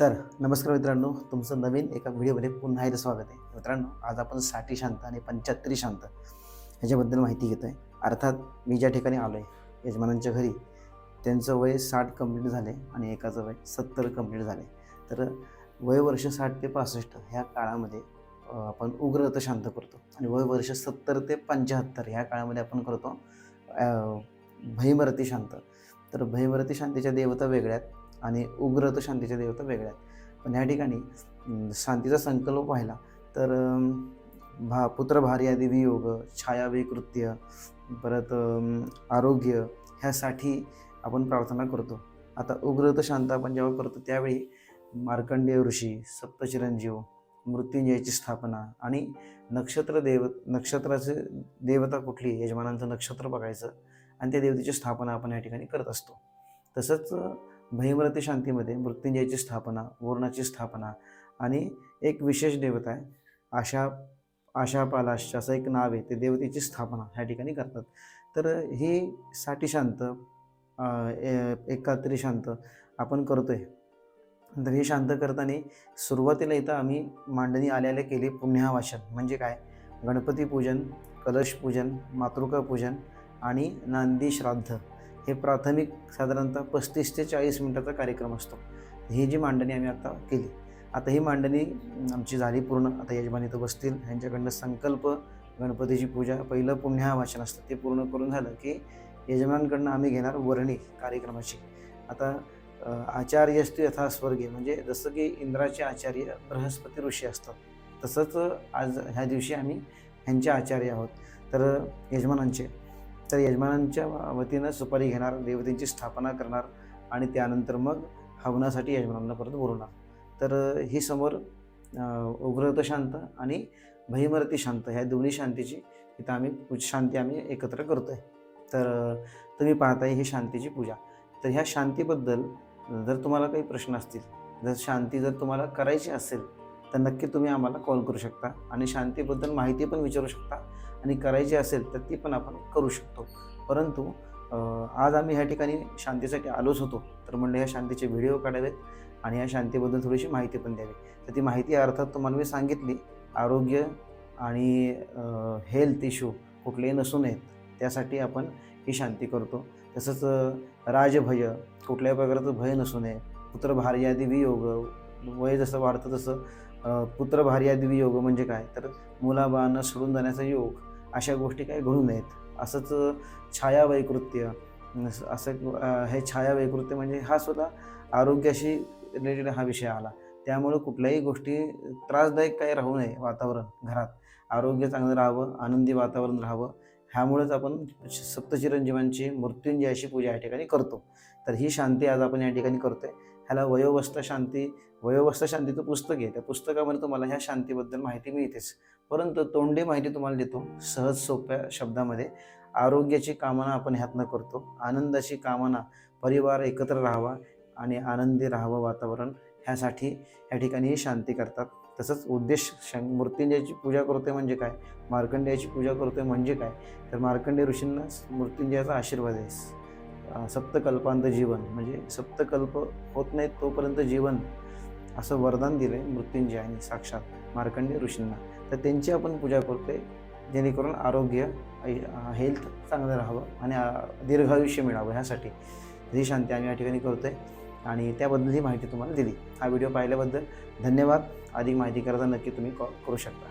तर नमस्कार मित्रांनो तुमचं नवीन एका व्हिडिओमध्ये पुन्हा एकदा स्वागत आहे. मित्रांनो आज आपण साठी शांत आणि पंच्याहत्तरी शांत ह्याच्याबद्दल माहिती घेतो आहे अर्थात मी ज्या ठिकाणी आलो आहे यजमानांच्या घरी त्यांचं वय साठ कंप्लीट झाले आणि एकाचं वय सत्तर कंप्लीट झाले तर वय वर्ष साठ ते पासष्ट ह्या काळामध्ये आपण उग्रत शांत करतो. आणि वय वर्ष सत्तर ते पंच्याहत्तर ह्या काळामध्ये आपण करतो भयमरती शांत. तर भयमरती शांतीच्या देवता वेगळ्यात आणि उग्र तर शांतीच्या देवता वेगळ्या आहेत. पण ह्या ठिकाणी शांतीचा संकल्प पाहिला तर भा पुत्र भार्यादी वियोग छायाविकृत्य परत आरोग्य ह्यासाठी आपण प्रार्थना करतो. आता उग्र तर शांत आपण जेव्हा करतो त्यावेळी मार्कंडेय ऋषी सप्तचिरंजीव मृत्युंजयाची स्थापना आणि नक्षत्र देव नक्षत्राचे देवता कुठली यजमानांचं नक्षत्र बघायचं आणि त्या देवतेची स्थापना आपण या ठिकाणी करत असतो. तसंच भैमरती शांतीमध्ये मृत्युंजयाची स्थापना वरुणाची स्थापना आणि एक विशेष देवता आहे. आशा आशा पालाश असं एक नाव आहे. ते देवतेची स्थापना ह्या ठिकाणी करतात. तर ही साठी शांत अं, ए- शांत आपण करतो आहे तर हे शांत करताना सुरुवातीला इथं आम्ही मांडणी आल्याला केली पुण्यावाचन. म्हणजे काय? गणपती पूजन कलश पूजन मातृका पूजन आणि नांदी श्राद्ध. हे प्राथमिक साधारणतः पस्तीस ते चाळीस मिनटाचा कार्यक्रम असतो. ही जी मांडणी आम्ही आता केली आता ही मांडणी आमची झाली पूर्ण. आता यजमान इथं बसतील. ह्यांच्याकडनं संकल्प गणपतीची पूजा पहिलं पुण्या वाचन असतं ते पूर्ण करून झालं की यजमानांकडनं आम्ही घेणार वर्णी कार्यक्रमाची. आता आचार्यस्तू यथा स्वर्गे म्हणजे जसं की इंद्राचे आचार्य बृहस्पती ऋषी असतात तसंच आज ह्या दिवशी आम्ही ह्यांचे आचार्य आहोत. तर यजमानांचे. तर यजमानांच्या वतीनं सुपारी घेणार देवतेंची स्थापना करणार आणि त्यानंतर मग हवनासाठी यजमानांना परत बोलवणार. तर ही समोर उग्रत शांत आणि भयमरती शांत ह्या दोन्ही शांतीची इथं आम्ही शांती आम्ही एकत्र करतो आहे तर तुम्ही पाहताय ही शांतीची पूजा. तर ह्या शांतीबद्दल जर तुम्हाला काही प्रश्न असतील जर शांती जर तुम्हाला करायची असेल तर नक्की तुम्ही आम्हाला कॉल करू शकता आणि शांतीबद्दल माहिती पण विचारू शकता आणि करायची असेल तर ती पण आपण करू शकतो. परंतु आज आम्ही ह्या ठिकाणी शांतीसाठी आलोच होतो. तर म्हणलं ह्या शांतीचे व्हिडिओ काढावेत आणि ह्या शांतीबद्दल थोडीशी माहिती पण द्यावी. तर ती माहिती अर्थात तुम्हाला मी सांगितली आरोग्य आणि हेल्थ इश्यू कुठलेही नसू नयेत त्यासाठी आपण ही शांती करतो. तसंच राजभय कुठल्याही प्रकारचं भय नसू नये पुत्र भार्यादी वियोग वय जसं वाढतं तसं अं, पुत्र भार्यादी योग म्हणजे काय? तर मुलाबाळांना सोडून जाण्याचा योग अशा गोष्टी काय घडू नयेत. असंच छाया वैकृत्य असं हे छाया वैकृत्य म्हणजे हा सुद्धा आरोग्याशी रिलेटेड हा विषय आला. त्यामुळं कुठल्याही गोष्टी त्रासदायक काही राहू नये वातावरण घरात. आरोग्य चांगलं राहावं आनंदी वातावरण राहावं ह्यामुळेच आपण सप्तचिरंजीवांची मृत्युंजयाची पूजा या ठिकाणी करतो. तर ही शांती आज आपण या ठिकाणी करतोय. ह्याला वयोवस्त शांती वयोवस्त शांतीचं पुस्तक आहे. त्या पुस्तकामध्ये तुम्हाला ह्या शांतीबद्दल माहिती मिळतेच. परंतु तोंडी माहिती तुम्हाला देतो सहज सोप्या शब्दामध्ये. आरोग्याची कामना आपण ह्यातनं करतो. आनंदाची कामना परिवार एकत्र राहावा आणि आनंदी राहावं वातावरण ह्यासाठी ह्या ठिकाणी ही शांती करतात. तसंच उद्देश शं मृत्युंजयाची पूजा करतोय म्हणजे काय? मार्कंडेयाची पूजा करतोय म्हणजे काय? तर मार्कंडेय ऋषींना मृत्युंजयाचा आशीर्वाद आहे. सप्तकल्पांत जीवन म्हणजे सप्तकल्प होत नाहीत तोपर्यंत जीवन असं वरदान दिलं आहे मृत्युंजयाने साक्षात मार्कंडेय ऋषींना. तर त्यांची आपण पूजा करतोय जेणेकरून आरोग्य हेल्थ चांगलं राहावं आणि दीर्घायुष्य मिळावं ह्यासाठी. ही शांती आम्ही या ठिकाणी करतोय आणि त्याबद्दल ही माहिती तुम्हाला दिली. हा व्हिडिओ पाहिल्याबद्दल धन्यवाद. अधिक माहिती करता नक्की तुम्ही कॉल करू शकता.